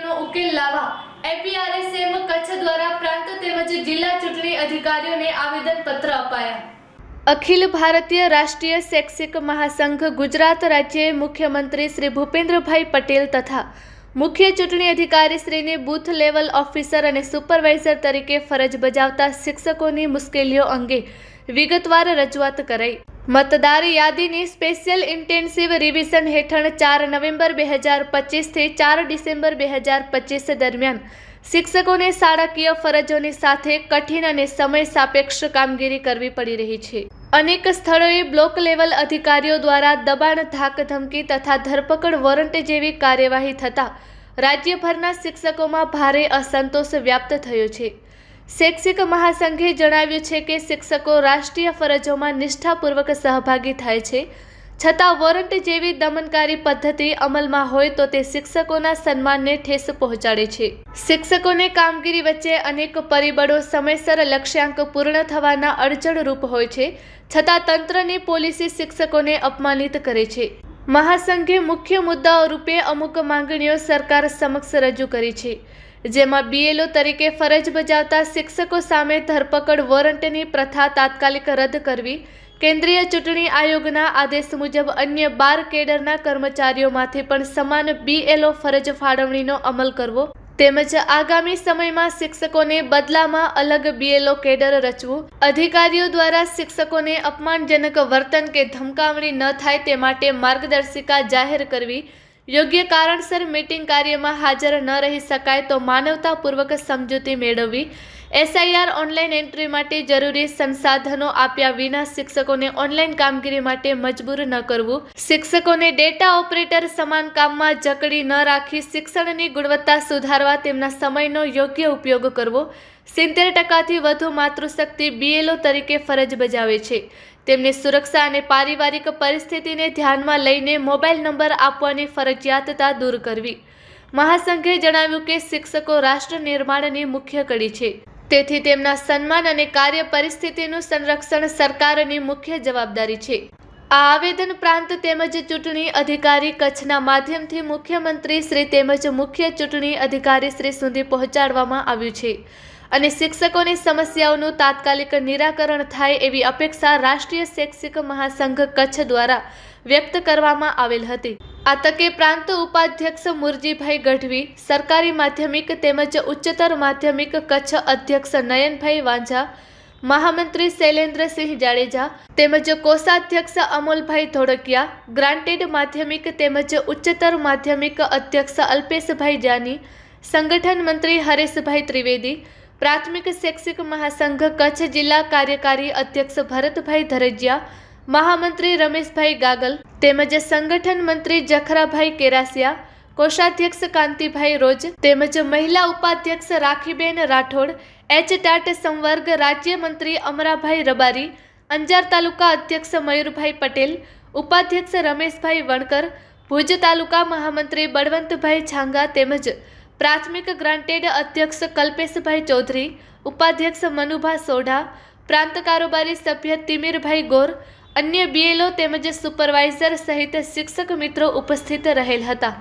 પ્રશ્નનો ઉકેલ લાવવા. એપીઆરએસએમ કચ્છ દ્વારા પ્રાંત તેમજ જિલ્લા ચૂંટણી અધિકારીઓને આવેદન પત્ર અપાયા. અખિલ ભારતીય રાષ્ટ્રીય શૈક્ષિક મહાસંઘ ગુજરાત રાજ્ય મુખ્યમંત્રી શ્રી ભૂપેન્દ્રભાઈ પટેલ તથા મુખ્ય ચૂંટણી અધિકારી શ્રીને બૂથ લેવલ ઓફિસર અને સુપરવાઇઝર તરીકે ફરજ બજાવતા શિક્ષકોની મુશ્કેલીઓ અંગે વિગતવાર રજૂઆત કરાઈ. મતદાર યાદીની સ્પેશિયલ ઇન્ટેન્સિવ રિવિઝન હેઠળ ચાર નવેમ્બર બે હજાર પચીસથી ચાર ડિસેમ્બર બે હજાર પચીસ દરમિયાન શિક્ષકોને શાળાકીય ફરજોની સાથે કઠિન અને સમય સાપેક્ષ કામગીરી કરવી પડી રહી છે. અનેક સ્થળોએ બ્લોક લેવલ અધિકારીઓ દ્વારા દબાણ ધાક ધમકી તથા ધરપકડ વોરંટ જેવી કાર્યવાહી થતાં રાજ્યભરના શિક્ષકોમાં ભારે અસંતોષ વ્યાપ્ત થયો છે. શૈક્ષિક મહાસંઘે જણાવ્યું છે કે શિક્ષકો રાષ્ટ્રીય ફરજોમાં નિષ્ઠાપૂર્વક સહભાગી થાય છે. છતાં વોરંટ જેવી દમનકારી પદ્ધતિ અમલમાં હોય તો તે શિક્ષકોના સન્માનને ઠેસ પહોંચાડે છે. શિક્ષકોને કામગીરી વચ્ચે અનેક પરિબળો સમયસર લક્ષ્યાંક પૂર્ણ થવાના અડચણરૂપ હોય છે. છતાં તંત્રની પોલિસી શિક્ષકોને અપમાનિત કરે છે. મહાસંઘે મુખ્ય મુદ્દાઓ રૂપે અમુક માંગણીઓ સરકાર સમક્ષ રજૂ કરી છે. જેમાં બીએલઓ તરીકે ફરજ બજાવતા શિક્ષકો સામે ધરપકડ વોરંટની પ્રથા તાત્કાલિક રદ કરવી, કેન્દ્રીય ચૂંટણી આયોગના આદેશ મુજબ અન્ય બાર કેડરના કર્મચારીઓમાંથી પણ સમાન બીએલઓ ફરજ ફાળવણીનો અમલ કરવો તેમજ આગામી સમયમાં શિક્ષકોને બદલામાં અલગ બીએલઓ કેડર રચવું. અધિકારીઓ દ્વારા શિક્ષકોને અપમાનજનક વર્તન કે ધમકાવણી ન થાય તે માટે માર્ગદર્શિકા જાહેર કરવી. યોગ્ય કારણસર મીટિંગ કાર્યમાં હાજર ન રહી શકાય તો માનવતાપૂર્વક સમજૂતી મેળવવી. એસઆઈઆર ઓનલાઈન એન્ટ્રી માટે જરૂરી સંસાધનો આપ્યા વિના શિક્ષકોને ઓનલાઈન કામગીરી માટે મજબૂર ન કરવું. શિક્ષકોને ડેટા ઓપરેટર સમાન કામમાં જકડી ન રાખી શિક્ષણની ગુણવત્તા સુધારવા તેમના સમયનો યોગ્ય ઉપયોગ કરવો. સિત્તેર ટકાથી વધુ માતૃશક્તિ બીએલઓ તરીકે ફરજ બજાવે છે. તેમની સુરક્ષા અને પારિવારિક પરિસ્થિતિને ધ્યાનમાં લઈને મોબાઈલ નંબર આપવાની ફરજિયાતતા દૂર કરવી. મહાસંઘે જણાવ્યું કે શિક્ષકો રાષ્ટ્ર નિર્માણની મુખ્ય કડી છે. તેથી તેમના સન્માન અને કાર્ય પરિસ્થિતિનું સંરક્ષણ સરકારની મુખ્ય જવાબદારી છે. આ આવેદન પ્રાંત તેમજ ચૂંટણી અધિકારી કચ્છના માધ્યમથી મુખ્યમંત્રી શ્રી તેમજ મુખ્ય ચૂંટણી અધિકારી શ્રી સુધી પહોંચાડવામાં આવ્યું છે. અને શિક્ષકોની સમસ્યાઓનું તાત્કાલિક નિરાકરણ થાય એવી અપેક્ષા રાષ્ટ્રીય શૈક્ષિક મહાસંઘ કચ્છ દ્વારા વ્યક્ત કરવામાં આવેલ હતી. આ તકે પ્રાંત ઉપાધ્યક્ષ મુરજીભાઈ ગઢવી, સરકારી માધ્યમિક તેમજ ઉચ્ચતર માધ્યમિક કચ્છ અધ્યક્ષ નયનભાઈ વાંઝા, મહામંત્રી શૈલેન્દ્રસિંહ જાડેજા, તેમજ કોષાધ્યક્ષ અમોલભાઈ ધોળકિયા, ગ્રાન્ટેડ માધ્યમિક તેમજ ઉચ્ચતર માધ્યમિક અધ્યક્ષ અલ્પેશભાઈ જાની, સંગઠન મંત્રી હરેશભાઈ ત્રિવેદી પ્રાથમિક શૈક્ષિક મહાસંઘ કચ્છ જિલ્લા કાર્યકારી અધ્યક્ષ ભરતભાઈ ધરજિયા, મહામંત્રી રમેશભાઈ ગાગલ તેમજ સંગઠન મંત્રી જખરાભાઈ કેરાસિયા, કોષાધ્યક્ષ કાંતિભાઈ રોજ તેમજ મહિલા ઉપાધ્યક્ષ રાખીબેન રાઠોડ, એચ ટાટ સંવર્ગ રાજ્યમંત્રી અમરાભાઈ રબારી, અંજાર તાલુકા અધ્યક્ષ મયુરભાઈ પટેલ, ઉપાધ્યક્ષ રમેશભાઈ વણકર, ભુજ તાલુકા મહામંત્રી બળવંતભાઈ છાંગા તેમજ પ્રાથમિક ગ્રાન્ટેડ અધ્યક્ષ કલ્પેશભાઈ ચૌધરી, ઉપાધ્યક્ષ મનુભા સોઢા, પ્રાંત કારોબારી સભ્ય તિમીરભાઈ ગોર, અન્ય બીએલઓ તેમજ સુપરવાઇઝર સહિત શિક્ષક મિત્રો ઉપસ્થિત રહેલ હતા.